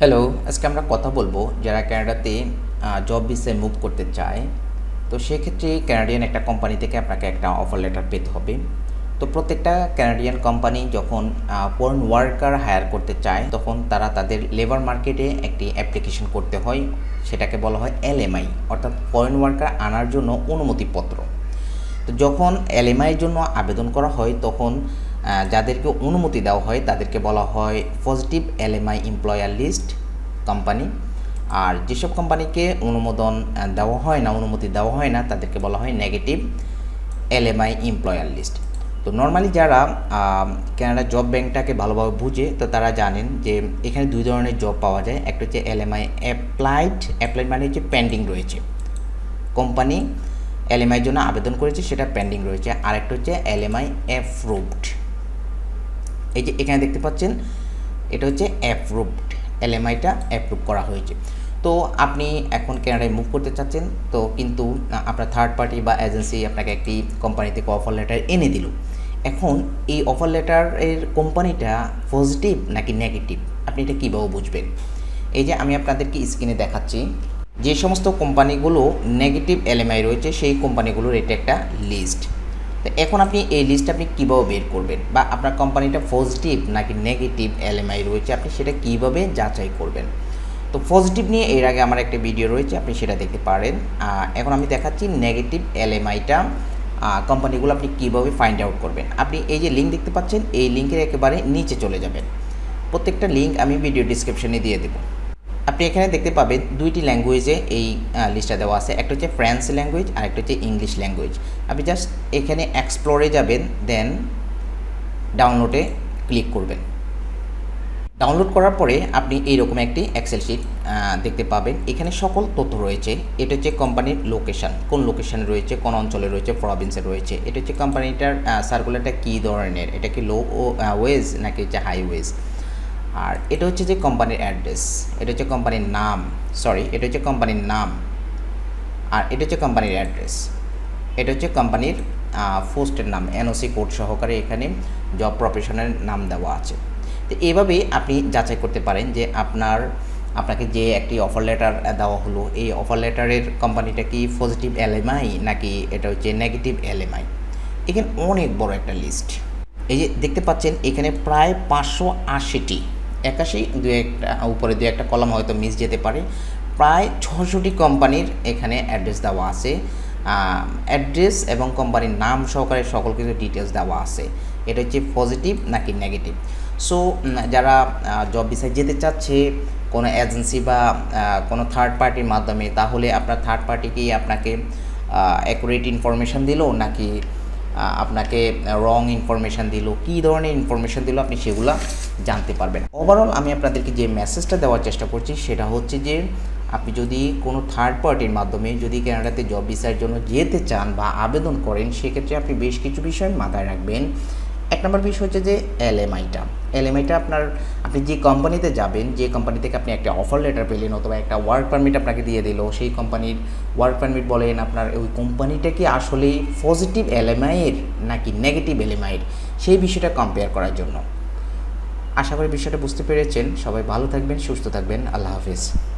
Hello আজকে আমরা কথা বলব যারা ক্যানাডাতে জব ভিসায় মুভ করতে চায়। তো সেক্ষেত্রে ক্যানাডিয়ান একটা কোম্পানি থেকে আপনাকে একটা অফার লেটার পেতে হবে। তো প্রত্যেকটা ক্যানাডিয়ান কোম্পানি যখন ফরেন ওয়ার্কার হায়ার করতে চায়, তখন তারা তাদের লেবার মার্কেটে একটি অ্যাপ্লিকেশন করতে হয়। সেটাকে বলা হয় এলএমআই অর্থাৎ ফরেন ওয়ার্কার আনার জন্য অনুমতিপত্র। তো যখন এলএমআইয়ের জন্য আবেদন করা হয়, তখন যাদেরকে অনুমতি দেওয়া হয়, তাদেরকে বলা হয় positive LMI employer list company আর যেসব কোম্পানিকে অনুমোদন দেওয়া হয় না, অনুমতি দেওয়া হয় না, তাদেরকে বলা হয় নেগেটিভ এলএমআই এমপ্লয়ার লিস্ট তো নর্মালি যারা কানাডা জব ব্যাংকটাকে ভালোভাবে বুঝে, তো তারা জানেন যে এখানে দুই ধরনের জব পাওয়া যায়। একটা হচ্ছে এলএমআই অ্যাপ্লাইড অ্যাপ্লাইড মানে হচ্ছে পেন্ডিং রয়েছে। কোম্পানি এলএমআই জন্য আবেদন করেছে, সেটা পেন্ডিং রয়েছে। আরেকটা হচ্ছে এলএমআই অ্যাপ্রুভড এই যে এখানে দেখতে পাচ্ছেন, এটা হচ্ছে অ্যাপ্রুভড এলএমআইটা অ্যাপ্রুভ করা হয়েছে। তো আপনি এখন কানাডায় মুভ করতে চাচ্ছেন, তো কিন্তু আপনার থার্ড পার্টি বা এজেন্সি আপনাকে একটি কোম্পানি থেকে অফার লেটার এনে দিল। এখন এই অফার লেটারের কোম্পানিটা পজিটিভ নাকি নেগেটিভ আপনি এটা কীভাবে বুঝবেন? এই যে আমি আপনাদেরকে স্ক্রিনে দেখাচ্ছি, যে সমস্ত কোম্পানিগুলো নেগেটিভ এলএমআই রয়েছে, সেই কোম্পানিগুলোর এটা একটা লিস্ট তো এখন আপনি এই লিস্ট আপনি কীভাবে বের করবেন? বা আপনার কোম্পানিটা পজিটিভ নাকি নেগেটিভ এলএমআই রয়েছে, আপনি সেটা কীভাবে যাচাই করবেন? তো পজিটিভ নিয়ে এর আগে আমার একটা ভিডিও রয়েছে, আপনি সেটা দেখতে পারেন। এখন আমি দেখাচ্ছি নেগেটিভ এলএমআইটা কোম্পানিগুলো আপনি কীভাবে ফাইন্ড আউট করবেন। আপনি এই যে লিঙ্ক দেখতে পাচ্ছেন, এই লিঙ্কের একেবারে নিচে চলে যাবেন। প্রত্যেকটা লিঙ্ক আমি ভিডিও ডিসক্রিপশনে দিয়ে দেবো। আপনি এখানে দেখতে পাবেন দুইটি ল্যাঙ্গুয়েজে এই লিস্টটা দেওয়া আছে। একটা হচ্ছে ফ্রান্স ল্যাঙ্গুয়েজ আর একটা হচ্ছে ইংলিশ ল্যাঙ্গুয়েজ আপনি জাস্ট এখানে এক্সপ্লোরে যাবেন দেন ডাউনলোডে ক্লিক করবেন। ডাউনলোড করার পরে আপনি এইরকম একটি এক্সেল শিট দেখতে পাবেন। এখানে সকল তথ্য রয়েছে। এটা হচ্ছে কোম্পানির লোকেশন কোন লোকেশনে রয়েছে, কোন অঞ্চলে রয়েছে প্রভিন্সে রয়েছে। এটা হচ্ছে কোম্পানিটার সার্কুলারটা কী ধরনের? এটা কি লো ওয়েজ নাকি হচ্ছে হাই ওয়েজ আর এটা হচ্ছে যে কোম্পানির অ্যাড্রেস এটা হচ্ছে কোম্পানির নাম সরি এটা হচ্ছে কোম্পানির নাম, আর এটা হচ্ছে কোম্পানির অ্যাড্রেস এটা হচ্ছে কোম্পানির পোস্টের নাম এনওসি কোড সহকারে এখানে জব প্রফেশনের নাম দেওয়া আছে। তো এভাবে আপনি যাচাই করতে পারেন যে আপনার, আপনাকে যে একটি অফার লেটার দেওয়া হলো, এই অফার লেটারের কোম্পানিটা কি পজিটিভ এলএমআই নাকি এটা হচ্ছে নেগেটিভ এলএমআই এখানে অনেক বড় একটা লিস্ট এই যে দেখতে পাচ্ছেন, এখানে প্রায় পাঁচশো আশিটি, একাশি দু একটা, উপরে দু একটা কলম হয়তো মিস যেতে পারে। প্রায় ছশোটি কোম্পানির এখানে অ্যাড্রেস দেওয়া আছে। অ্যাড্রেস এবং কোম্পানির নাম সহকারে সকল কিছু ডিটেলস দেওয়া আছে। এটা হচ্ছে পজিটিভ নাকি নেগেটিভ সো যারা জব ভিসায় যেতে চাচ্ছে, কোনো এজেন্সি বা কোনো থার্ড পার্টির মাধ্যমে, তাহলে আপনার থার্ড পার্টি কি আপনাকে অ্যাকুরেট ইনফরমেশান দিল নাকি আপনাকে রং ইনফরমেশান দিল? কী ধরনের ইনফরমেশান দিল আপনি সেগুলো জানতে পারবেন। ওভারঅল আমি আপনাদেরকে যে মেসেজটা দেওয়ার চেষ্টা করছি, সেটা হচ্ছে যে আপনি যদি কোনো থার্ড পার্টির মাধ্যমে যদি কানাডাতে জব ভিসার জন্য যেতে চান বা আবেদন করেন, সেক্ষেত্রে আপনি বেশ কিছু বিষয় মাথায় রাখবেন। এক নম্বর বিষয় হচ্ছে যে এলএমআইটা এলএমআইটা আপনার, আপনি যে কোম্পানিতে যাবেন, যে কোম্পানি থেকে আপনি একটা অফার লেটার পেলেন অথবা একটা ওয়ার্ক পারমিট আপনাকে দিয়ে দিল, সেই কোম্পানির ওয়ার্ক পারমিট বলেন আপনার, ওই কোম্পানিটা কি আসলে পজিটিভ এলএমআইয়ের নাকি নেগেটিভ এলএমআইয়ের সেই বিষয়টা কম্পেয়ার করার জন্য। আশা করি বিষয়টা বুঝতে পেরেছেন। সবাই ভালো থাকবেন, সুস্থ থাকবেন। আল্লাহ হাফিজ।